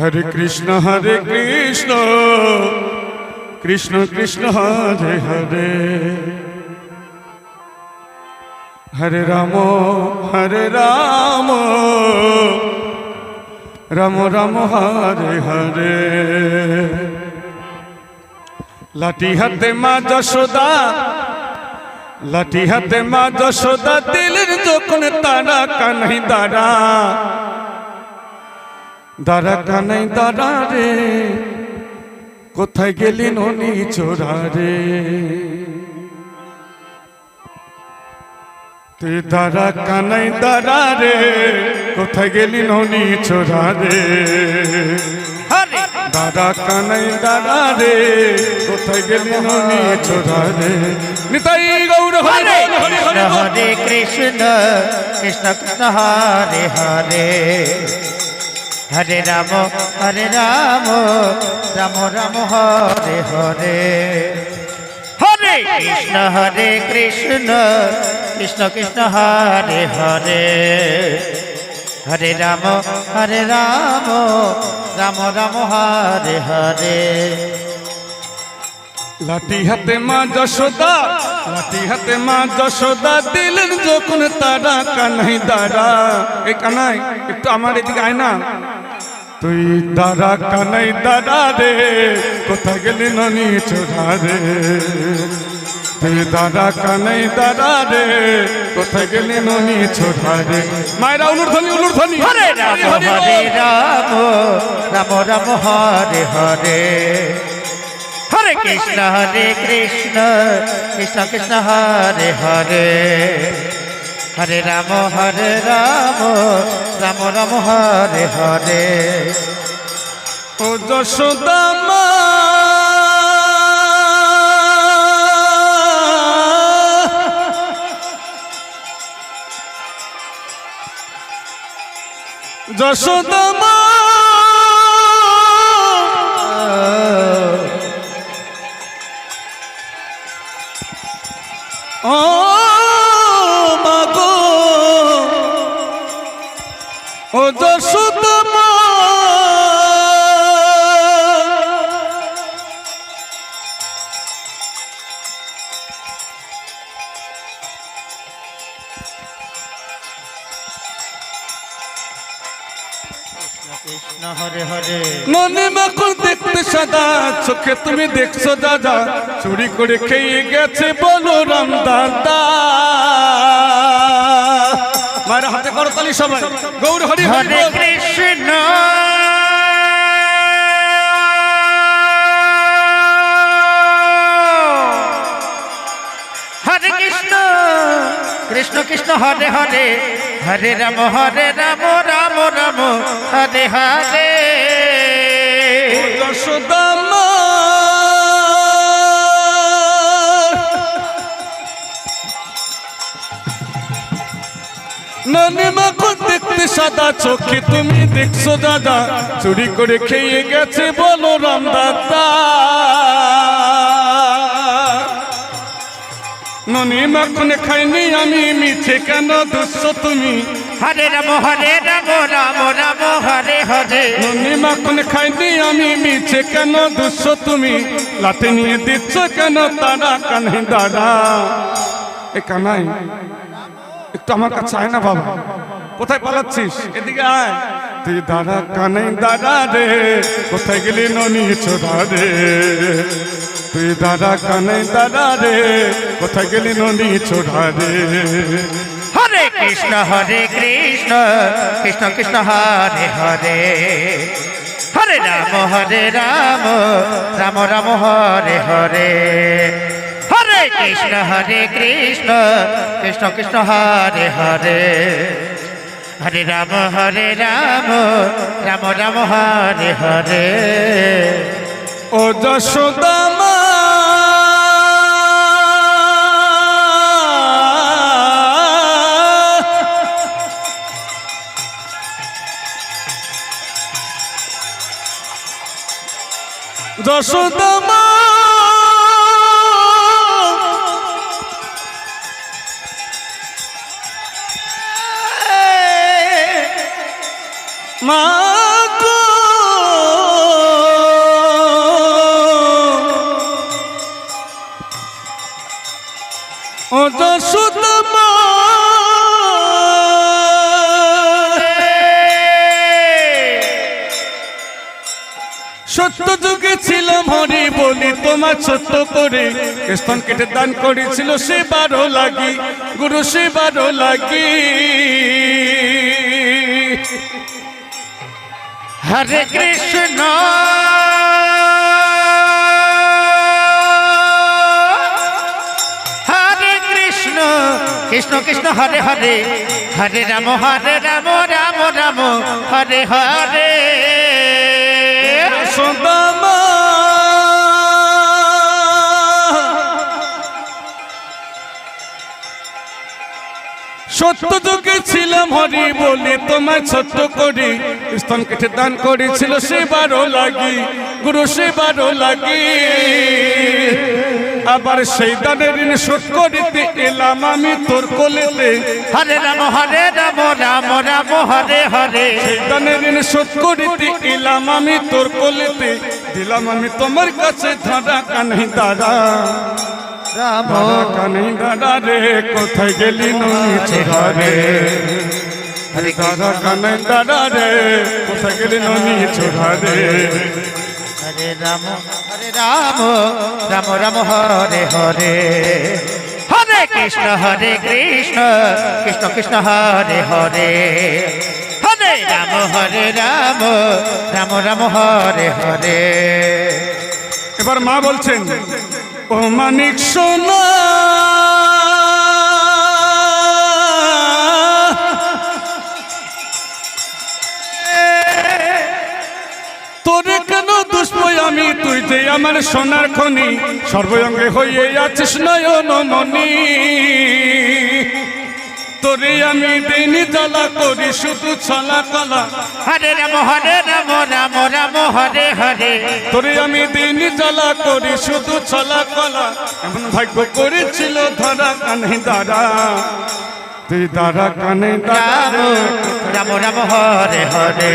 হরে কৃষ্ণ হরে কৃষ্ণ। কৃষ্ণ কৃষ্ণ, হরে হরে। হরে রাম হরে রাম। রাম রাম, হরে হরে। লাঠি হাতে মা যশোদা, লাঠি হাতে মা যশোদা, দিলের যখন তারা কানাই দাঁড়া দাঁড়া কানাই দাঁড়া রে কোথায় গেলি ননি চোরা রে তুই দাঁড়া কানাই দাঁড়া রে কোথায় গেলি ননি চোরা রে হরে দাদা কানাই দাদা রে কোথায় গেলি ননি চোরা রে নিতাই গৌর হরে হরে হরে কৃষ্ণ হরে হরে কৃষ্ণ কৃষ্ণ কৃষ্ণ হরে হরে। হরে রাম হরে রাম রাম রাম, হরে হরে। হরে কৃষ্ণ হরে কৃষ্ণ কৃষ্ণ কৃষ্ণ, হরে হরে। হরে রাম হরে রাম রাম রাম, হরে হরে। লাঠি হাতে মা যশোদা, লাঠি হাতে মা যশোদা, দিলেন যখন তারা কানাই দাঁড়া এই কানাই, একটু আমার এদিকে আয় না। তুই দাঁড়া কানাই দাঁড়া রে কোথায় গেলি ননি চোরা রে? তুই দাঁড়া কানাই দাঁড়া রে কোথায় গেলি ননি ছোড়া রে? মায়েরা উলুধ্বনি উলুধ্বনি হরে রাম হরে রাম। রাম রাম হরে হরে। হরে কৃষ্ণ হরে। কৃষ্ণ কৃষ্ণ কৃষ্ণ হরে হরে। হরে রাম হরে রাম রাম রাম হরে হরে। ও যশোদাম মা। ও যশোদা মা কৃষ্ণ হরে হরে। মনে মাখন দেখতে সাদা চোখে তুমি দেখছ দাদা চুরি করে খেয়ে গেছে বলো রাম দাদা। মায়ের হাতে করতালি সবাই। গৌর হরি হরে কৃষ্ণ। হরে কৃষ্ণ। কৃষ্ণ কৃষ্ণ হরে হরে। হরে রাম হরে রাম রাম রাম হরে হরে। নানি মাখন দেখতে সাদা চোখে তুমি দেখছ দাদা? চুরি করে খেয়ে গেছে বলো রাম দাদা ননি মাখন খাইনি আমি মিছে কেন দুঃখ তুমি? হরে রাম হরে রাম রাম রাম হরে হরে। ননি মাখন খাইনি আমি মিছে কেন দুঃখ তুমি? লাঠি নিয়ে দিচ্ছ কেন তারা কানে দাদা এ কানাই। একটু আমার কাছে আয় না বাবা। কোথায় পালাচ্ছিস? এদিকে আয়। তুই দাদা কানাই দাদা রে, কোথায় গেলি ননি ছোড়া রে? তুই দাদা কানাই দাদা রে, কোথায় গেলি ননি ছোড়া রে? হরে কৃষ্ণ হরে কৃষ্ণ কৃষ্ণ কৃষ্ণ, হরে হরে। হরে রাম হরে রাম রাম রাম, হরে হরে। কৃষ্ণ, হরে কৃষ্ণ কৃষ্ণ কৃষ্ণ, হরে হরে। হরে রাম হরে রাম রাম রাম, হরে হরে। ও যশোদা মা যশোদা যশোদমা সত্য যুগে ছিল মনে বলি, তোমার সত্য করে স্তন কেটে দান করেছিল সে বারো লাগি, গুরু সে বারো লাগি। হরে কৃষ্ণ। কৃষ্ণ কৃষ্ণ হরে হরে হরে রাম হরে রাম রাম রাম, হরে হরে। সদামা সত্য যুগে ছিলাম হরি বলে তোমায় ছোট্ট করি। স্তন কেটে দান করেছিল সে বারো লাগি, গুরু সে বারো লাগি। আবার সেই দানের ঋণ শোধ করিতে এলাম আমি তোর কোলেতে। হরে রাম হরে রাম রাম রাম হরে হরে। সেই দানের ঋণ শোধ করিতে এলাম আমি তোর কোলেতে। দিলাম আমি তোমার কাছে ধারা কানহি দাদা রাম। কানহি দাদা রে কোথায় গেলি ননি ছোড়া রে হরে দাদা কানহি দাদা রে কোথায় গেলি ননি ছোড়া রে হরে রাম হরে রাম রাম রাম, হরে হরে। হরে কৃষ্ণ হরে কৃষ্ণ কৃষ্ণ কৃষ্ণ, হরে হরে। হরে রাম হরে রাম রাম রাম, হরে হরে। এবার মা বলছেন, ও মানিক সোনা আমার সোনার খনি সর্বঙ্গে হয়ে আছিস নয়ন মনি তোরে আমি দিনই জ্বালা করি শুধু ছলা কলা। হরে রাম হরে রাম রাম রাম হরে হরে। তোরে আমি দিন জ্বালা করি শুধু ছলা কলা। এমন ভাগ্য করেছিল ধরা কানে দাঁড়া তুই দাঁড়া কানে দাঁড়া রাম রাম হরে হরে।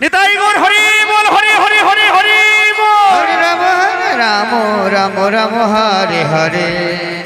নিতাই গৌর হরি বল, হরি হরি হরি হরি বল। রাম রাম রাম রাম, হরে হরে।